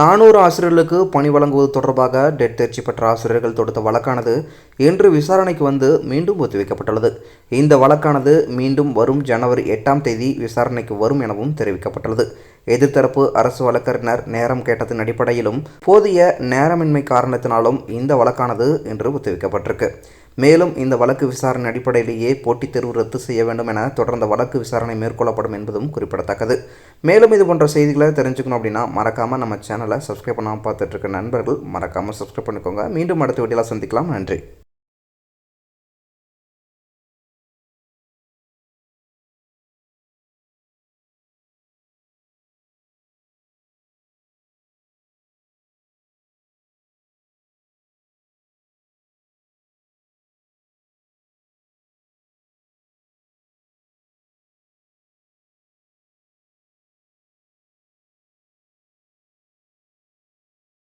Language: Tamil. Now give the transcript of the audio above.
நானூறு ஆசிரியர்களுக்கு பணி வழங்குவது தொடர்பாக டெட் தேர்ச்சி பெற்ற ஆசிரியர்கள் தொடுத்த வழக்கானது இன்று விசாரணைக்கு வந்து மீண்டும் ஒத்திவைக்கப்பட்டுள்ளது. இந்த வழக்கானது மீண்டும் வரும் ஜனவரி எட்டாம் தேதி விசாரணைக்கு வரும் எனவும் தெரிவிக்கப்பட்டுள்ளது. எதிர்த்தரப்பு அரசு வழக்கறிஞர் நேரம் கேட்டதன் அடிப்படையிலும் போதிய நேரமின்மை காரணத்தினாலும் இந்த வழக்கானது இன்று ஒத்திவைக்கப்பட்டிருக்கு. மேலும் இந்த வழக்கு விசாரணை அடிப்படையிலேயே போட்டித் தேர்வு ரத்து செய்ய வேண்டும் என தொடர்ந்த வழக்கு விசாரணை மேற்கொள்ளப்படும் என்பதும் குறிப்பிடத்தக்கது. மேலும் இது போன்ற செய்திகளை தெரிஞ்சுக்கணும் அப்படின்னா மறக்காமல் நம்ம சேனலை சப்ஸ்கிரைப் பண்ணாமல் பார்த்துட்டு இருக்க நண்பர்கள் மறக்காமல் சப்ஸ்கிரைப் பண்ணிக்கோங்க. மீண்டும் அடுத்த வீடியோவில் சந்திக்கலாம். நன்றி.